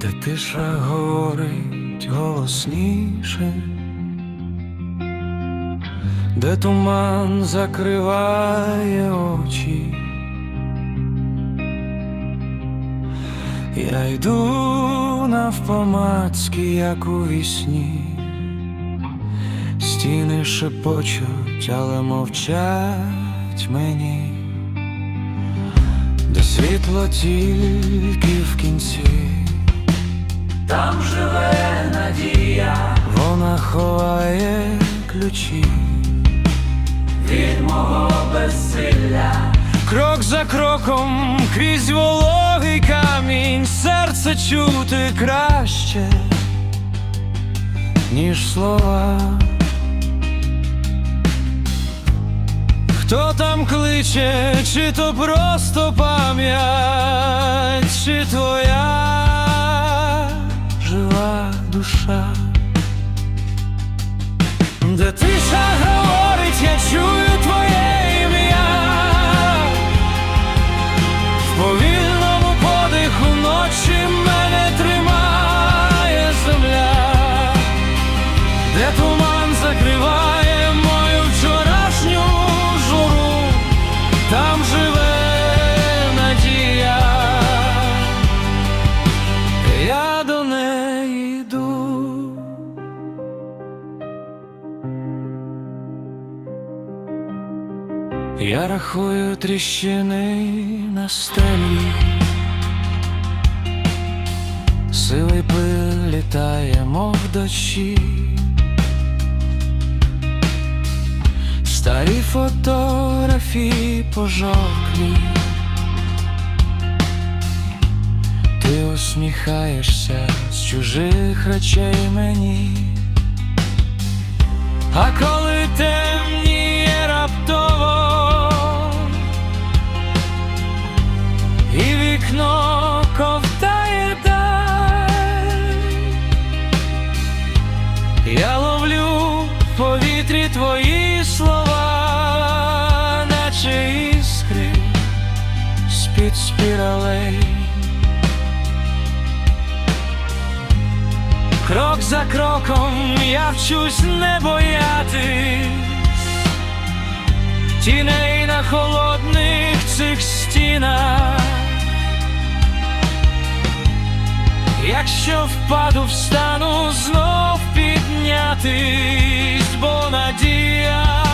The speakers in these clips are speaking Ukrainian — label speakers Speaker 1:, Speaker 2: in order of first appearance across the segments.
Speaker 1: де тиша говорить голосніше, де туман закриває очі. Я йду навпомацьки, як у вісні, стіни шепочуть, але мовчать мені, де світло тільки в кінці, ховає ключі від мого безсилля. Крок за кроком крізь вологий камінь, серце чути краще, ніж слова. Хто там кличе, чи то просто пам'ять, чи твоя жива душа? Де Я рахую тріщини на стелі, сивий пил літає, мов дощі. Старі фотографії пожовклі. Ти усміхаєшся з чужих речей мені. А коли наче іскри з-під спіралей. Крок за кроком я вчусь не боятись тіней на холодних цих стінах. Якщо впаду, встану знов піднятись, бо надія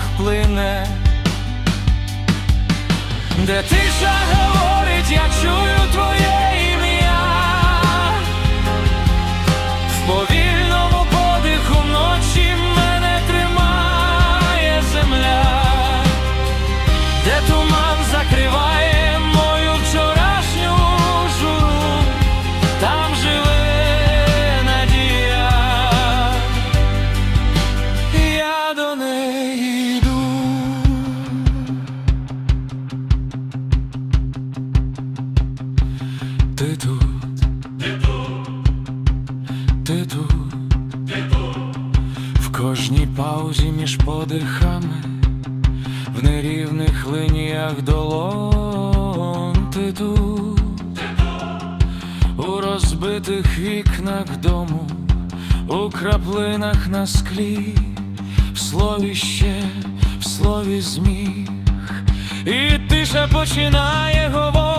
Speaker 1: в плине, де тиша говорить, я чую твоє Ти тут, ти тут, в кожній паузі між подихами, в нерівних линіях долон. Ти тут, у розбитих вікнах дому, у краплинах на склі, в слові ще, в слові зміг, і тиша починає те,